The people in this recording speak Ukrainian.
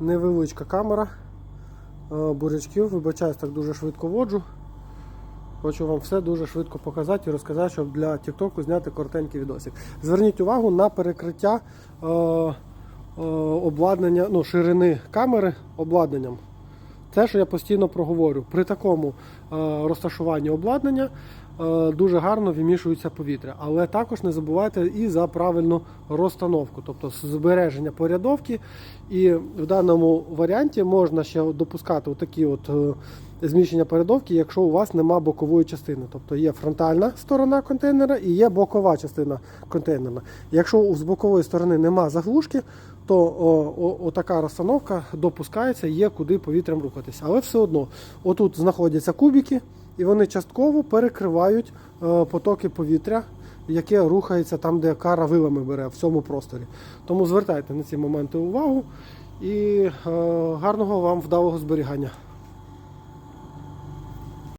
невеличка камера е, бурячків. Вибачаюсь, так дуже швидко воджу. Хочу вам все дуже швидко показати і розказати, щоб для TikTok зняти коротенький відосик. Зверніть увагу на перекриття е, е, обладнання, ну, ширини камери обладнанням. Це, що я постійно проговорю. При такому е, розташуванні обладнання дуже гарно вимішується повітря. Але також не забувайте і за правильну розстановку, тобто збереження порядовки. І в даному варіанті можна ще допускати такі от е, зміщення порядовки, якщо у вас нема бокової частини. Тобто є фронтальна сторона контейнера і є бокова частина контейнера. Якщо з бокової сторони нема заглушки, то о, о, отака розстановка допускається, є куди повітрям рухатися. Але все одно, отут знаходяться кубики, і вони частково перекривають е, потоки повітря, яке рухається там, де кара вилами бере в цьому просторі. Тому звертайте на ці моменти увагу і е, гарного вам вдалого зберігання.